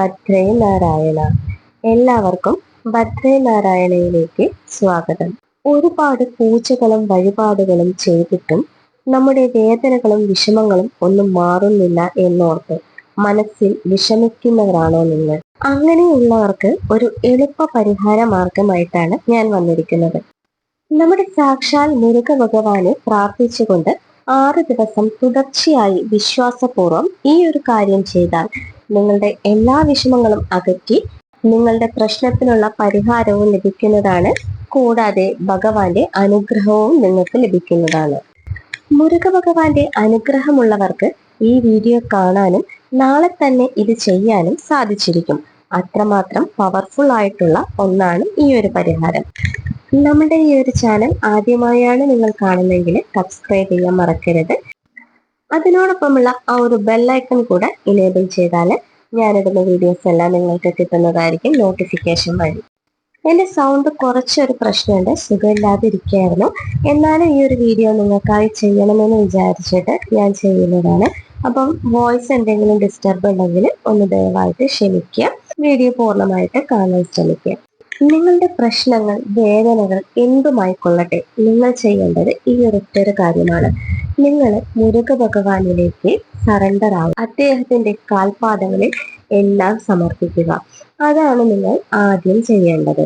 ഭദ്രേ നാരായണ എല്ലാവർക്കും ഭദ്രേ നാരായണയിലേക്ക് സ്വാഗതം. ഒരുപാട് പൂജകളും വഴിപാടുകളും ചെയ്തിട്ടും നമ്മുടെ വേദനകളും വിഷമങ്ങളും ഒന്നും മാറുന്നില്ല എന്നോർത്ത് മനസ്സിൽ വിഷമിക്കുന്നവരാണോ നിങ്ങൾ? അങ്ങനെയുള്ളവർക്ക് ഒരു എളുപ്പ പരിഹാര മാർഗമായിട്ടാണ് ഞാൻ വന്നിരിക്കുന്നത്. നമ്മുടെ സാക്ഷാൽ മുരുക ഭഗവാനെ പ്രാർത്ഥിച്ചുകൊണ്ട് ആറ് ദിവസം തുടർച്ചയായി വിശ്വാസപൂർവം ഈ ഒരു കാര്യം ചെയ്താൽ നിങ്ങളുടെ എല്ലാ വിഷമങ്ങളും അകറ്റി നിങ്ങളുടെ പ്രശ്നത്തിനുള്ള പരിഹാരവും ലഭിക്കുന്നതാണ്. കൂടാതെ ഭഗവാന്റെ അനുഗ്രഹവും നിങ്ങൾക്ക് ലഭിക്കുന്നതാണ്. മുരുക ഭഗവാന്റെ അനുഗ്രഹമുള്ളവർക്ക് ഈ വീഡിയോ കാണാനും നാളെ തന്നെ ഇത് ചെയ്യാനും സാധിച്ചിരിക്കും. അത്രമാത്രം പവർഫുൾ ആയിട്ടുള്ള ഒന്നാണ് ഈ ഒരു പരിഹാരം. നമ്മുടെ ഈ ഒരു ചാനൽ ആദ്യമായാണ് നിങ്ങൾ കാണുന്നതെങ്കിൽ സബ്സ്ക്രൈബ് ചെയ്യാൻ മറക്കരുത്. അതിനോടൊപ്പമുള്ള ആ ഒരു ബെല്ലൈക്കൺ കൂടെ ഇനേബിൾ ചെയ്താൽ ഞാനിടുന്ന വീഡിയോസ് എല്ലാം നിങ്ങൾക്ക് കിട്ടുന്നതായിരിക്കും നോട്ടിഫിക്കേഷൻ വഴി. എന്റെ സൗണ്ട് കുറച്ചൊരു പ്രശ്നമുണ്ട് സുഖമില്ലാതിരിക്കുകയായിരുന്നു. എന്നാലും ഈ ഒരു വീഡിയോ നിങ്ങൾക്കായി ചെയ്യണമെന്ന് വിചാരിച്ചിട്ട് ഞാൻ ചെയ്യുന്നതാണ്. അപ്പം വോയിസ് എന്തെങ്കിലും ഡിസ്റ്റർബ് ഉണ്ടെങ്കിൽ ഒന്ന് ദയവായിട്ട് ക്ഷമിക്കുക. വീഡിയോ പൂർണമായിട്ട് കാണാൻ ശ്രമിക്കുക. നിങ്ങളുടെ പ്രശ്നങ്ങൾ വേദനകൾ എന്തുമായിക്കൊള്ളട്ടെ നിങ്ങൾ ചെയ്യേണ്ടത് ഈ ഒരൊറ്റൊരു കാര്യമാണ്. നിങ്ങൾ മുരുക ഭഗവാനിലേക്ക് സറണ്ടർ ആവും. അദ്ദേഹത്തിന്റെ കാൽപാദങ്ങളിൽ എല്ലാം സമർപ്പിക്കുക. അതാണ് നിങ്ങൾ ആദ്യം ചെയ്യേണ്ടത്.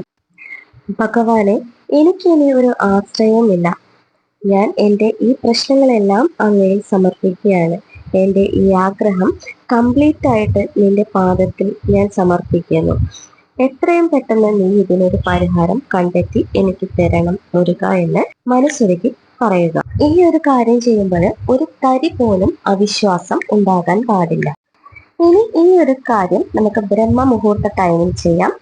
ഭഗവാനെ എനിക്കിനി ഒരു ആശ്രയവുമില്ല. ഞാൻ എന്റെ ഈ പ്രശ്നങ്ങളെല്ലാം അങ്ങയിൽ സമർപ്പിക്കുകയാണ്. എന്റെ ഈ ആഗ്രഹം കംപ്ലീറ്റ് ആയിട്ട് നിന്റെ പാദത്തിൽ ഞാൻ സമർപ്പിക്കുന്നു. എത്രയും പെട്ടെന്ന് നീ ഇതിനൊരു പരിഹാരം കണ്ടെത്തി എനിക്ക് തരണം മുരുക എന്ന് മനസ്സൊരുക്കി പറയുക. ഈ ഒരു കാര്യം ചെയ്യുമ്പോൾ ഒരു തരി പോലും അവിശ്വാസം ഉണ്ടാകാൻ പാടില്ല. ഇനി ഈ ഒരു കാര്യം നമുക്ക് ബ്രഹ്മ മുഹൂർത്ത ടൈമിൽ ചെയ്യാം.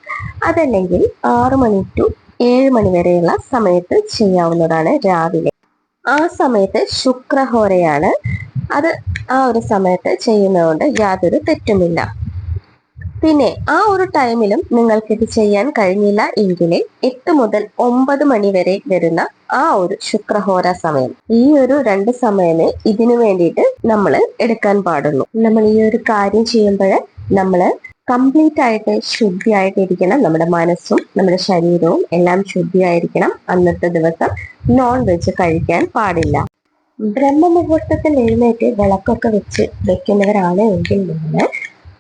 അതല്ലെങ്കിൽ ആറു മണി ടു ഏഴ് മണി വരെയുള്ള സമയത്ത് ചെയ്യാവുന്നതാണ് രാവിലെ. ആ സമയത്ത് ശുക്രഹോരയാണ്. അത് ആ ഒരു സമയത്ത് ചെയ്യുന്നതുകൊണ്ട് യാതൊരു തെറ്റുമില്ല. പിന്നെ ആ ഒരു ടൈമിലും നിങ്ങൾക്ക് ഇത് ചെയ്യാൻ കഴിഞ്ഞില്ല എങ്കിൽ എട്ട് മുതൽ ഒമ്പത് മണി വരെ വരുന്ന ആ ഒരു ശുക്രഹോര സമയം. ഈ ഒരു രണ്ട് സമയമേ ഇതിനു വേണ്ടിയിട്ട് നമ്മൾ എടുക്കാൻ പാടുള്ളൂ. നമ്മൾ ഈ ഒരു കാര്യം ചെയ്യുമ്പോൾ നമ്മൾ കംപ്ലീറ്റ് ആയിട്ട് ശുദ്ധിയായിട്ട് ഇരിക്കണം നമ്മുടെ മനസ്സും നമ്മുടെ ശരീരവും എല്ലാം ശുദ്ധിയായിരിക്കണം അന്നത്തെ ദിവസം നോൺ വെജ് കഴിക്കാൻ പാടില്ല. ബ്രഹ്മമുഹൂർത്തത്തിൽ എഴുന്നേറ്റ് വിളക്കൊക്കെ വെച്ച് വെക്കുന്നവരാണ് എങ്കിൽ നിങ്ങൾ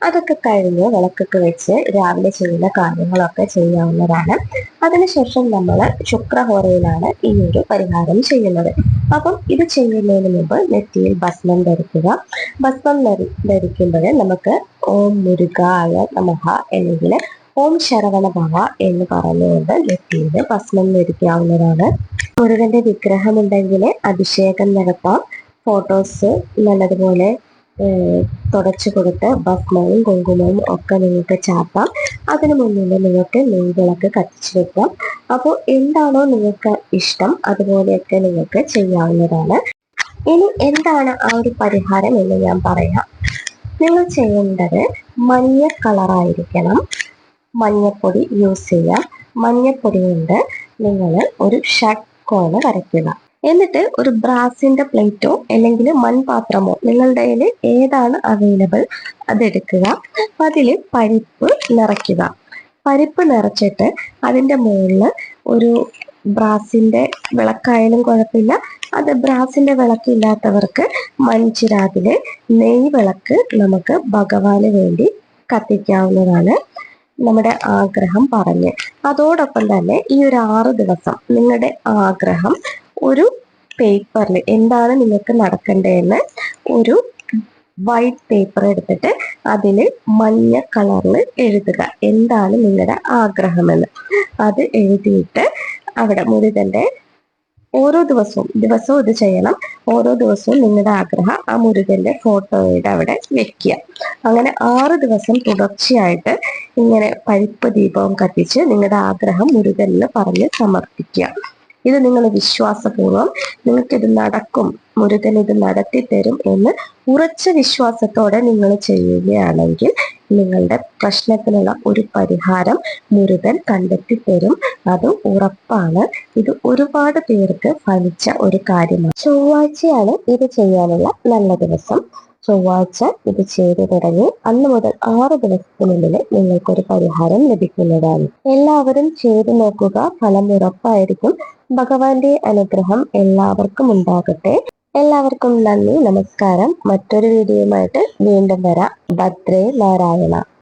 അതൊക്കെ കഴിഞ്ഞ് വിളക്കൊക്കെ വെച്ച് രാവിലെ ചെയ്യുന്ന കാര്യങ്ങളൊക്കെ ചെയ്യാവുന്നതാണ്. അതിനുശേഷം നമ്മൾ ശുക്രഹോരയിലാണ് ഈ ഒരു പരിഹാരം ചെയ്യുന്നത്. അപ്പം ഇത് ചെയ്യുന്നതിന് മുമ്പ് നെറ്റിയിൽ ഭസ്മം ധരിക്കുക. ഭസ്മം ധരി ധരിക്കുമ്പോൾ നമുക്ക് ഓം മുരുകായ നമഹ അല്ലെങ്കിൽ ഓം ശരവണ ഭവ എന്ന് പറഞ്ഞുകൊണ്ട് നെറ്റിയിൽ ഭസ്മം ധരിക്കാവുന്നതാണ്. മുരുകന്റെ വിഗ്രഹമുണ്ടെങ്കിൽ അഭിഷേകം നടത്താം. ഫോട്ടോസ് നല്ലതുപോലെ തുടച്ചു കൊടുത്ത് ഭസ്മവും കുങ്കുമവും ഒക്കെ നിങ്ങൾക്ക് ചാർത്താം. അതിനു മുന്നിൽ നിങ്ങൾക്ക് നെയ്വിളക്ക് കത്തിച്ചു വെക്കാം. അപ്പോൾ എന്താണോ നിങ്ങൾക്ക് ഇഷ്ടം അതുപോലെയൊക്കെ നിങ്ങൾക്ക് ചെയ്യാവുന്നതാണ്. ഇനി എന്താണ് ആ ഒരു പരിഹാരം എന്ന് ഞാൻ പറയാം. നിങ്ങൾ ചെയ്യേണ്ടത് മഞ്ഞ കളറായിരിക്കണം മഞ്ഞപ്പൊടി യൂസ് ചെയ്യാം. മഞ്ഞപ്പൊടി കൊണ്ട് നിങ്ങൾ ഒരു ഷട്ട് കോണ് വരയ്ക്കുക. എന്നിട്ട് ഒരു ബ്രാസിന്റെ പ്ലേറ്റോ അല്ലെങ്കിൽ മൺപാത്രമോ നിങ്ങളുടെ കയ്യിൽ ഏതാണ് അവൈലബിൾ അതെടുക്കുക. അതിൽ പരിപ്പ് നിറയ്ക്കുക. പരിപ്പ് നിറച്ചിട്ട് അതിന്റെ മുകളിൽ ഒരു ബ്രാസിന്റെ വിളക്കായാലും കുഴപ്പമില്ല. അത് ബ്രാസിന്റെ വിളക്കില്ലാത്തവർക്ക് മൺചിരാതിൽ നെയ് വിളക്ക് നമുക്ക് ഭഗവാന് വേണ്ടി കത്തിക്കാവുന്നതാണ് നമ്മുടെ ആഗ്രഹം പറഞ്ഞ്. അതോടൊപ്പം തന്നെ ഈ ഒരു ആറ് ദിവസം നിങ്ങളുടെ ആഗ്രഹം ഒരു പേപ്പറിൽ എന്താണ് നിങ്ങൾക്ക് നടക്കേണ്ടതെന്ന് ഒരു വൈറ്റ് പേപ്പർ എടുത്തിട്ട് അതിൽ മഞ്ഞ കളറിൽ എഴുതുക. എന്താണ് നിങ്ങളുടെ ആഗ്രഹമെന്ന്. അത് എഴുതിയിട്ട് അവിടെ മുരുകന്റെ ഓരോ ദിവസവും ദിവസവും ഇത് ചെയ്യണം. ഓരോ ദിവസവും നിങ്ങളുടെ ആഗ്രഹം ആ മുരുകന്റെ ഫോട്ടോയുടെ അവിടെ വെക്കുക. അങ്ങനെ ആറ് ദിവസം തുടർച്ചയായിട്ട് ഇങ്ങനെ പരിപ്പ് ദീപവും കത്തിച്ച് നിങ്ങളുടെ ആഗ്രഹം മുരുകനിൽ പറഞ്ഞ് സമർപ്പിക്കുക. ഇത് നിങ്ങൾ വിശ്വാസപൂർവം നിങ്ങൾക്കിത് നടക്കും. മുരുകൻ ഇത് നടത്തി തരും എന്ന് ഉറച്ച വിശ്വാസത്തോടെ നിങ്ങൾ ചെയ്യുകയാണെങ്കിൽ നിങ്ങളുടെ പ്രശ്നത്തിനുള്ള ഒരു പരിഹാരം മുരുകൻ കണ്ടെത്തി തരും അത് ഉറപ്പാണ്. ഇത് ഒരുപാട് പേർക്ക് ഫലിച്ച ഒരു കാര്യമാണ്. ചൊവ്വാഴ്ചയാണ് ഇത് ചെയ്യാനുള്ള നല്ല ദിവസം. ചൊവ്വാഴ്ച ഇത് ചെയ്തു തുടങ്ങി അന്ന് മുതൽ ആറ് ദിവസത്തിനുള്ളിൽ നിങ്ങൾക്കൊരു പരിഹാരം ലഭിക്കുന്നതാണ്. എല്ലാവരും ചെയ്തു നോക്കുക. ഫലം ഉറപ്പായിരിക്കും. ഭഗവാന്റെ അനുഗ്രഹം എല്ലാവർക്കും ഉണ്ടാകട്ടെ. എല്ലാവർക്കും നന്ദി നമസ്കാരം. മറ്റൊരു വീഡിയോയുമായിട്ട് വീണ്ടും വരാം. ഭദ്രേ നാരായണ.